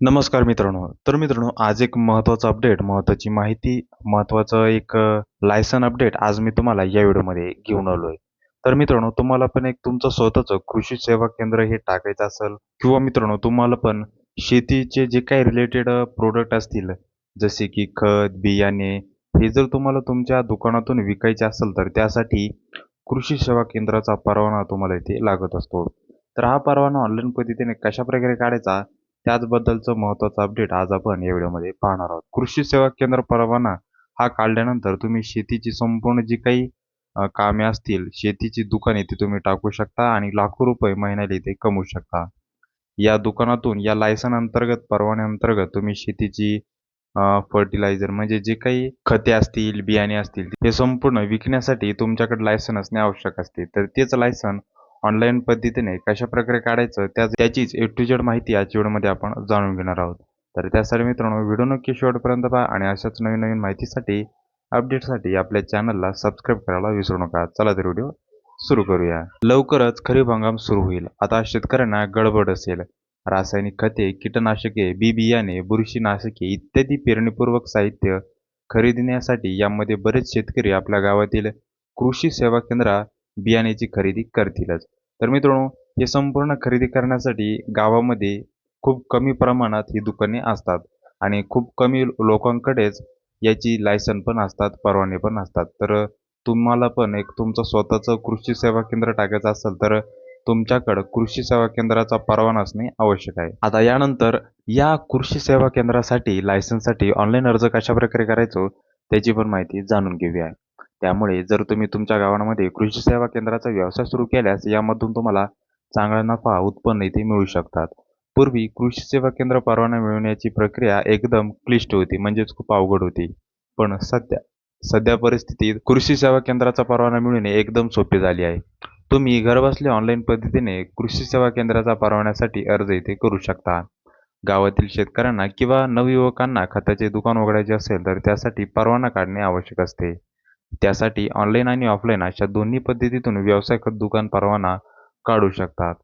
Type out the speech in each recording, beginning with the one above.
नमस्कार मित्रांनो. तर मित्रांनो आज एक महत्त्वाचा अपडेट महत्त्वाची माहिती महत्त्वाचं एक लायसन अपडेट आज मी तुम्हाला या व्हिडिओमध्ये घेऊन आलो आहे तर मित्रांनो तुम्हाला पण एक तुमचं स्वतःचं कृषी सेवा केंद्र हे टाकायचं असेल किंवा मित्रांनो तुम्हाला पण शेतीचे जे काही रिलेटेड प्रोडक्ट असतील जसे की खत बियाणे हे जर तुम्हाला तुमच्या दुकानातून विकायचे असेल तर त्यासाठी कृषी सेवा केंद्राचा परवाना तुम्हाला इथे लागत असतो. तर हा परवाना ऑनलाईन पद्धतीने कशा प्रकारे काढायचा? त्याचबद्दलचं महत्वाचं अपडेट आज आपण या व्हिडिओमध्ये पाहणार आहोत. कृषी सेवा केंद्र परवाना हा काढल्यानंतर तुम्ही शेतीची संपूर्ण जी काही कामे असतील शेतीची दुकाने ती तुम्ही टाकू शकता आणि लाखो रुपये महिन्याला इथे कमवू शकता. या दुकानातून या लायसन अंतर्गत परवान्याअंतर्गत तुम्ही शेतीची फर्टिलायझर म्हणजे जे काही खते असतील बियाणे असतील हे संपूर्ण विकण्यासाठी तुमच्याकडे लायसन असणे आवश्यक असते. तर तेच लायसन ऑनलाईन पद्धतीने कशा प्रकारे काढायचं त्या त्याचीच ए टू जेड माहिती आजच्या व्हिडिओमध्ये आपण जाणून घेणार आहोत. तर त्यासाठी मित्रांनो व्हिडिओ नक्की शेवटपर्यंत पहा आणि अशाच नवीन नवीन माहितीसाठी अपडेटसाठी आपल्या चॅनलला सबस्क्राईब करायला विसरू नका. चला तर व्हिडिओ सुरू करूया. लवकरच खरीप हंगाम सुरू होईल. आता शेतकऱ्यांना गडबड असेल. रासायनिक खते कीटनाशके बी बियाणे बुरशीनाशके इत्यादी पेरणीपूर्वक साहित्य खरेदीण्यासाठी यामध्ये बरेच शेतकरी आपल्या गावातील कृषी सेवा केंद्रात बियाण्याची खरेदी करतीलच. तर मित्रांनो हे संपूर्ण खरेदी करण्यासाठी गावामध्ये खूप कमी प्रमाणात ही दुकाने असतात आणि खूप कमी लोकांकडेच याची लायसन पण असतात परवाने पण असतात. तर तुम्हाला पण एक तुमचं स्वतःचं कृषी सेवा केंद्र टाकायचं असेल तर तुमच्याकडं कृषी सेवा केंद्राचा परवाना असणे आवश्यक आहे. आता यानंतर या कृषी सेवा केंद्रासाठी लायसन्ससाठी ऑनलाईन अर्ज कशा प्रकारे करायचो त्याची पण माहिती जाणून घेऊया. त्यामुळे जर तुम्ही तुमच्या गावामध्ये कृषी सेवा केंद्राचा व्यवसाय सुरू केल्यास यामधून तुम्हाला चांगला नफा उत्पन्न इथे मिळू शकतात. पूर्वी कृषी सेवा केंद्र परवाना मिळवण्याची प्रक्रिया एकदम क्लिष्ट होती म्हणजेच खूप अवघड होती. पण सध्या सध्या परिस्थितीत कृषी सेवा केंद्राचा परवाना मिळवणे एकदम सोपे झाले आहे. तुम्ही घरबसल्या ऑनलाईन पद्धतीने कृषी सेवा केंद्राचा परवान्यासाठी अर्ज इथे करू शकता. गावातील शेतकऱ्यांना किंवा नवयुवकांना खताचे दुकान उघडायचे असेल तर त्यासाठी परवाना काढणे आवश्यक असते. त्यासाठी ऑनलाईन आणि ऑफलाईन अशा दोन्ही पद्धतीतून व्यवसाय खत दुकान परवाना काढू शकतात.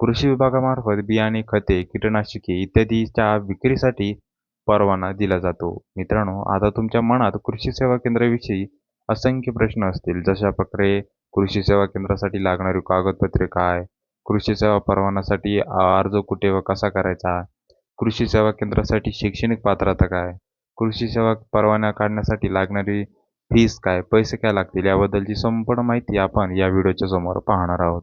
कृषी विभागामार्फत बियाणे खते कीटकनाशके इत्यादीच्या विक्रीसाठी परवाना दिला जातो. मित्रांनो आता तुमच्या मनात कृषी सेवा केंद्राविषयी असंख्य प्रश्न असतील. जशा प्रकारे कृषी सेवा केंद्रासाठी लागणारी कागदपत्रे काय? कृषी सेवा परवानासाठी अर्ज कुठे व कसा करायचा? कृषी सेवा केंद्रासाठी शैक्षणिक पात्रता काय? कृषी सेवा परवाना काढण्यासाठी लागणारी फीस काय पैसे काय लागतील याबद्दलची संपूर्ण माहिती आपण या व्हिडिओच्या समोर पाहणार आहोत.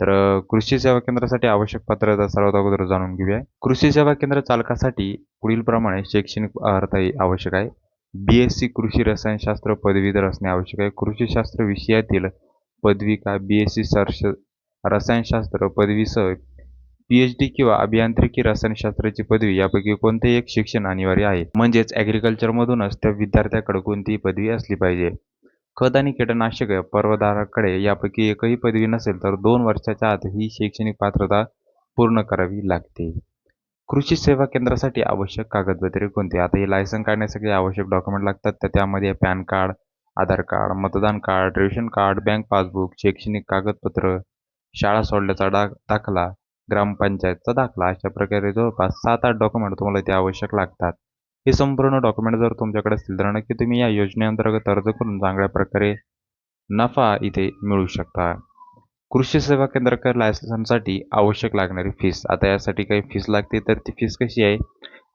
तर कृषी सेवा केंद्रासाठी आवश्यक पात्रता सर्वात अगोदर जाणून घेऊया. कृषी सेवा केंद्र चालकासाठी पुढील प्रमाणे शैक्षणिक अर्हता आवश्यक आहे. बी एस सी कृषी रसायनशास्त्र पदवीधर असणे आवश्यक आहे. कृषीशास्त्र विषयातील पदविका बी एस सी सर्ष रसायनशास्त्र पदवीसह पीएचडी डी किंवा अभियांत्रिकी रसायनशास्त्राची पदवी यापैकी कोणतेही एक शिक्षण अनिवार्य आहे. म्हणजेच ॲग्रिकल्चरमधूनच त्या विद्यार्थ्याकडे कोणतीही पदवी असली पाहिजे. खत आणि कीटकनाशक परवादाराकडे यापैकी एकही पदवी नसेल तर दोन वर्षाच्या आत ही शैक्षणिक पात्रता पूर्ण करावी लागते. कृषी सेवा केंद्रासाठी आवश्यक कागदपत्रे कोणती? आता हे लायसन काढण्यासाठी आवश्यक डॉक्युमेंट लागतात. तर त्यामध्ये पॅन कार्ड आधार कार्ड मतदान card ration card bank passbook शैक्षणिक कागदपत्र शाळा सोडल्याचा डा दाखला ग्रामपंचायतचा दाखला. अशा प्रकारे जवळपास सात आठ डॉक्युमेंट तुम्हाला इथे आवश्यक लागतात. हे संपूर्ण डॉक्युमेंट जर तुमच्याकडे असतील तर नक्की तुम्ही या योजनेअंतर्गत अर्ज करून चांगल्या प्रकारे नफा इथे मिळू शकता. कृषी सेवा केंद्र लायसन्ससाठी आवश्यक लागणारी फीस आता यासाठी काही फीस लागते तर ती फीस कशी आहे?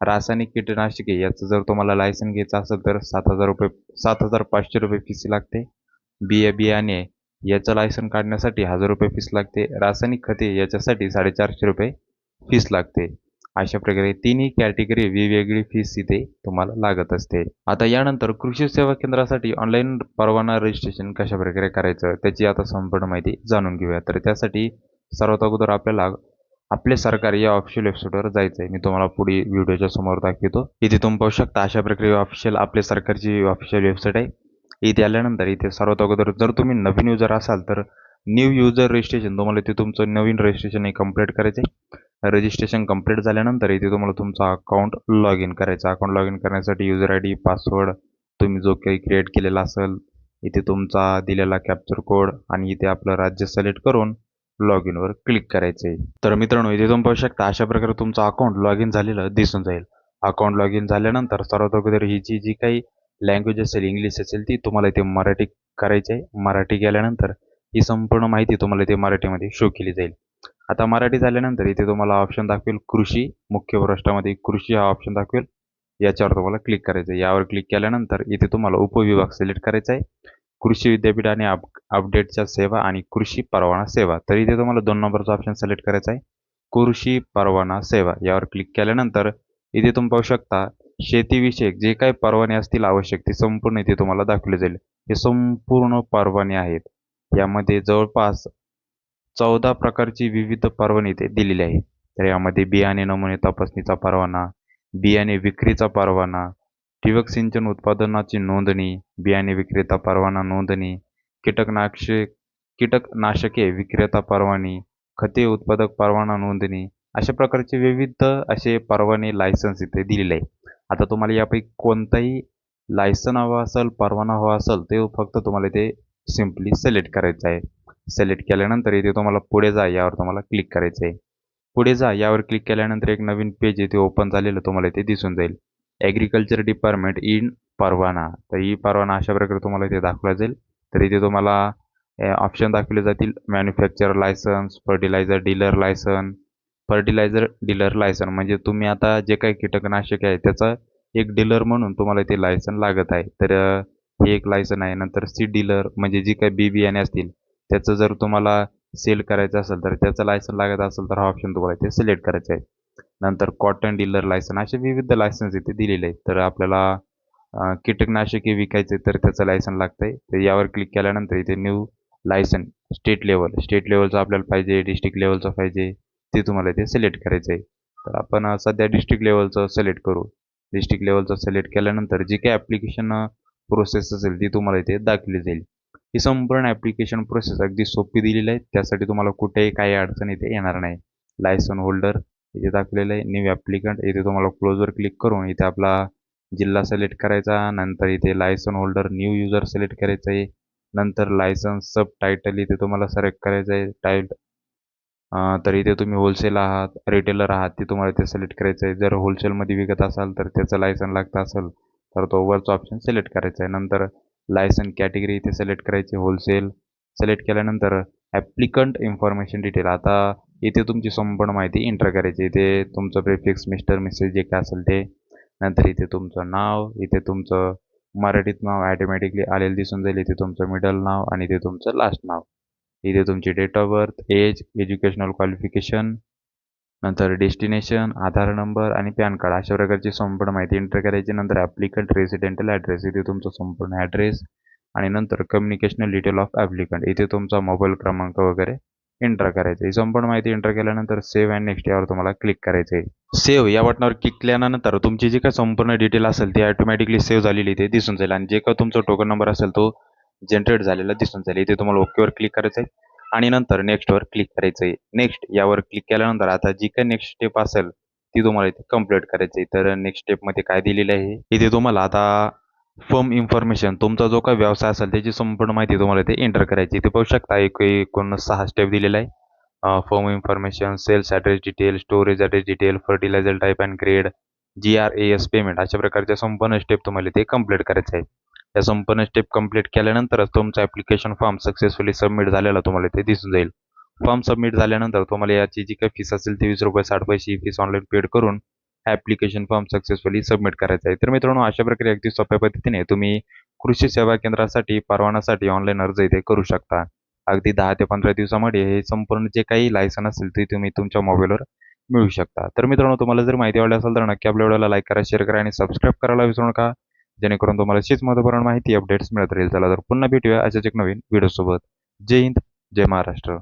रासायनिक कीटकनाशके याचं जर तुम्हाला लायसन घ्यायचं असेल तर सात हजार रुपये सात हजार पाचशे रुपये फीस लागते. बिया बियाणे याचं लायसन काढण्यासाठी हजार रुपये फीस लागते. रासायनिक खते याच्यासाठी साडेचारशे रुपये फीस लागते. अशा प्रकारे तिन्ही कॅटेगरी वेगवेगळी फीस इथे तुम्हाला लागत असते. आता यानंतर कृषी सेवा केंद्रासाठी ऑनलाईन परवाना रजिस्ट्रेशन कशा प्रकारे करायचं त्याची आता संपूर्ण माहिती जाणून घेऊया. तर त्यासाठी सर्वात अगोदर आपल्याला आपले सरकार या ऑफिशियल वेबसाईटवर जायचं आहे मी तुम्हाला पुढे व्हिडिओच्या समोर दाखवतो. इथे तुम्ही पाहू शकता अशा प्रकारे ऑफिशियल आपले सरकारची ऑफिशियल वेबसाईट आहे. इथे आल्यानंतर इथे सर्वात अगोदर जर तुम्ही नवीन युजर असाल तर न्यू युजर रजिस्ट्रेशन तुम्हाला इथे तुमचं नवीन रजिस्ट्रेशन हे कंप्लीट करायचं आहे रजिस्ट्रेशन कंप्लीट झाल्यानंतर इथे तुम्हाला तुमचा अकाउंट लॉग इन करायचं. अकाउंट लॉग इन करण्यासाठी युजर आय डी पासवर्ड तुम्ही जो काही क्रिएट केलेला असेल इथे तुमचा दिलेला कॅप्चर कोड आणि इथे आपलं राज्य सिलेक्ट करून लॉग इनवर क्लिक करायचं आहे तर मित्रांनो इथे तुम्ही पाहू शकता अशा प्रकारे तुमचं अकाउंट लॉग इन झालेलं दिसून जाईल. अकाउंट लॉग इन झाल्यानंतर सर्वात अगोदर ही जी जी काही लँग्वेज असेल इंग्लिश असेल ती तुम्हाला इथे मराठी करायची आहे. मराठी केल्यानंतर ही संपूर्ण माहिती तुम्हाला इथे मराठीमध्ये शो केली जाईल. आता मराठी झाल्यानंतर इथे तुम्हाला ऑप्शन दाखवेल कृषी. मुख्य वराष्ट्रामध्ये कृषी हा ऑप्शन दाखवेल. याच्यावर तुम्हाला क्लिक करायचं आहे. यावर क्लिक केल्यानंतर इथे तुम्हाला उपविभाग सिलेक्ट करायचा आहे. कृषी विद्यापीठ आणि अप अपडेटच्या सेवा आणि कृषी परवाना सेवा. तर इथे तुम्हाला दोन नंबरचा ऑप्शन सिलेक्ट करायचा आहे. कृषी परवाना सेवा. यावर क्लिक केल्यानंतर इथे तुम्ही पाहू शकता शेतीविषयक जे काही परवाने असतील आवश्यक ते संपूर्ण इथे तुम्हाला दाखवले जाईल. हे संपूर्ण परवाने आहेत. यामध्ये जवळपास चौदा प्रकारची विविध परवाने इथे दिलेली आहे तर यामध्ये बियाणे नमुने तपासणीचा परवाना बियाणे विक्रीचा परवाना ठिबक सिंचन उत्पादनाची नोंदणी बियाणे विक्रेता परवाना नोंदणी कीटकनाशक कीटकनाशके विक्रेता परवानी खते उत्पादक परवाना नोंदणी अशा प्रकारचे विविध असे परवाने लायसन्स इथे दिलेले आहे आता तुम्हाला यापैकी कोणताही लायसन हवा असेल परवाना हवा असेल ते फक्त तुम्हाला इथे सिम्पली सिलेक्ट करायचं आहे. सिलेक्ट केल्यानंतर इथे तुम्हाला पुढे जा यावर तुम्हाला क्लिक करायचं आहे पुढे जा यावर क्लिक केल्यानंतर एक नवीन पेज इथे ओपन झालेलं तुम्हाला इथे दिसून जाईल. ॲग्रिकल्चर डिपार्टमेंट इन परवाना. तर ई परवाना अशा प्रकारे तुम्हाला इथे दाखवला जाईल. तर इथे तुम्हाला ऑप्शन दाखवले जातील. Manufacture licence fertiliser dealer licence fertiliser dealer licence म्हणजे तुम्ही आता जे काही कीटकनाशक आहे त्याचं एक डीलर म्हणून तुम्हाला ते लायसन लागत आहे. तर हे एक लायसन आहे. नंतर सी डीलर म्हणजे जी काही बी बियाणे असतील त्याचं जर तुम्हाला सेल करायचं असेल तर त्याचं लायसन लागत असेल तर हा ऑप्शन तुम्हाला इथे सिलेक्ट करायचा आहे. नंतर कॉटन डीलर लायसन असे विविध लायसन्स इथे दिलेले आहेत. तर आपल्याला कीटकनाशके विकायचे तर त्याचं लायसन लागतं आहे तर यावर क्लिक केल्यानंतर इथे new licence state level state लेवलचं आपल्याला पाहिजे डिस्ट्रिक्ट लेवलचं पाहिजे. ते तुम्हाला इथे सिलेक्ट करायचं आहे. तर आपण सध्या डिस्ट्रिक्ट लेवलचं सिलेक्ट करू. डिस्ट्रिक्ट लेवलचं सिलेक्ट केल्यानंतर जी काही ॲप्लिकेशन प्रोसेस असेल ती तुम्हाला इथे दाखवली जाईल. ही संपूर्ण ॲप्लिकेशन प्रोसेस अगदी सोपी दिलेली आहे. त्यासाठी तुम्हाला कुठेही काही अडचण इथे येणार नाही. लायसन होल्डर इथे दाखवलेलं आहे. न्यू ॲप्लिकंट इथे तुम्हाला क्लोजवर क्लिक करून इथे आपला जिल्हा सिलेक्ट करायचा. नंतर इथे licence holder new user select करायचं आहे. नंतर लायसन्स सब टायटल इथे तुम्हाला सिलेक्ट करायचं आहे. टाईट तर इथे तुम्ही होलसेल आहात रिटेलर आहात ते तुम्हाला इथे सिलेक्ट करायचं आहे जर होलसेलमध्ये विकत असाल तर त्याचं लायसन लागतं असेल तर तो वरचा ऑप्शन सिलेक्ट करायचा आहे नंतर लायसन कॅटेगरी इथे सिलेक्ट करायची होलसेल सिलेक्ट केल्यानंतर ॲप्लिकंट इन्फॉर्मेशन डिटेल आता इथे तुमची संपूर्ण माहिती एंटर करायची. इथे तुमचं प्रिफिक्स मिस्टर मिसेस जे काय असेल ते. नंतर इथे तुमचं नाव इथे तुमचं मराठीत नाव ॲटोमॅटिकली आलेलं दिसून जाईल. इथे तुमचं मिडल नाव आणि इथे तुमचं लास्ट नाव. इथे तुमची date of birth age educational qualification नंतर डेस्टिनेशन आधार नंबर आणि पॅन कार्ड अशा प्रकारची संपूर्ण माहिती एंटर करायची नंतर ॲप्लिकंट रेसिडेंटल ॲड्रेस इथे तुमचा संपूर्ण ॲड्रेस आणि नंतर कम्युनिकेशनल डिटेल ऑफ ॲप्लिकंट इथे तुमचा मोबाईल क्रमांक वगैरे एंटर करायचं. ही संपूर्ण माहिती एंटर केल्यानंतर सेव्ह अँड नेक्स्ट यावर तुम्हाला क्लिक करायचं आहे सेव्ह या बटनावर क्लिक केल्यानंतर तुमची जी काय संपूर्ण डिटेल असेल ती ऑटोमॅटिकली सेव्ह झालेली इथे दिसून जाईल. आणि जे काय तुमचा टोकन नंबर असेल तो जनरेट झालेला दिसून जाईल. इथे तुम्हाला ओकेवर क्लिक करायचं आहे. आणि नंतर नेक्स्टवर क्लिक करायचं आहे. नेक्स्ट यावर क्लिक केल्यानंतर आता जी काही नेक्स्ट स्टेप असेल ती तुम्हाला इथे कंप्लीट करायची आहे. तर नेक्स्ट स्टेपमध्ये काय दिलेलं आहे? इथे तुम्हाला आता फर्म इन्फॉर्मेशन तुमचा जो काही व्यवसाय असेल त्याची संपूर्ण माहिती तुम्हाला इथे एंटर करायची इथे पाहू शकता एक एकूण सहा स्टेप दिलेला आहे. Firm information sales address detail storage address detail fertiliser type and grade G R A S payment अशा प्रकारच्या संपूर्ण स्टेप तुम्हाला इथे कंप्लीट करायचं आहे या संपूर्ण स्टेप कंप्लीट केल्यानंतरच तुमचा ॲप्लिकेशन फॉर्म सक्सेसफुली सबमिट झालेला तुम्हाला ते दिसून जाईल. फॉर्म सबमिट झाल्यानंतर तुम्हाला याची जी काही फीस असेल ती वीस रुपये साठ पैसे फीस ऑनलाईन पेड करून ॲप्लिकेशन फॉर्म सक्सेसफुली सबमिट करायचा आहे. तर मित्रांनो अशा प्रकारे अगदी सोप्या पद्धतीने तुम्ही कृषी सेवा केंद्रासाठी परवानासाठी ऑनलाईन अर्ज इथे करू शकता. अगदी दहा ते पंधरा दिवसामध्ये हे संपूर्ण जे काही लायसन असेल ते तुम्ही तुमच्या मोबाईलवर मिळू शकता. तर मित्रांनो तुम्हाला जर माहिती आवडली असेल तर नक्की आपल्या व्हिडिओला लाईक करा शेअर करा आणि सबस्क्राईब करायला विसरू नका. जेणेकरून तुम्हाला अशीच महत्त्वपूर्ण माहिती अपडेट्स मिळत राहील. चला तर पुन्हा भेटूया अशाच एक नवीन व्हिडिओसोबत जय हिंद जय महाराष्ट्र.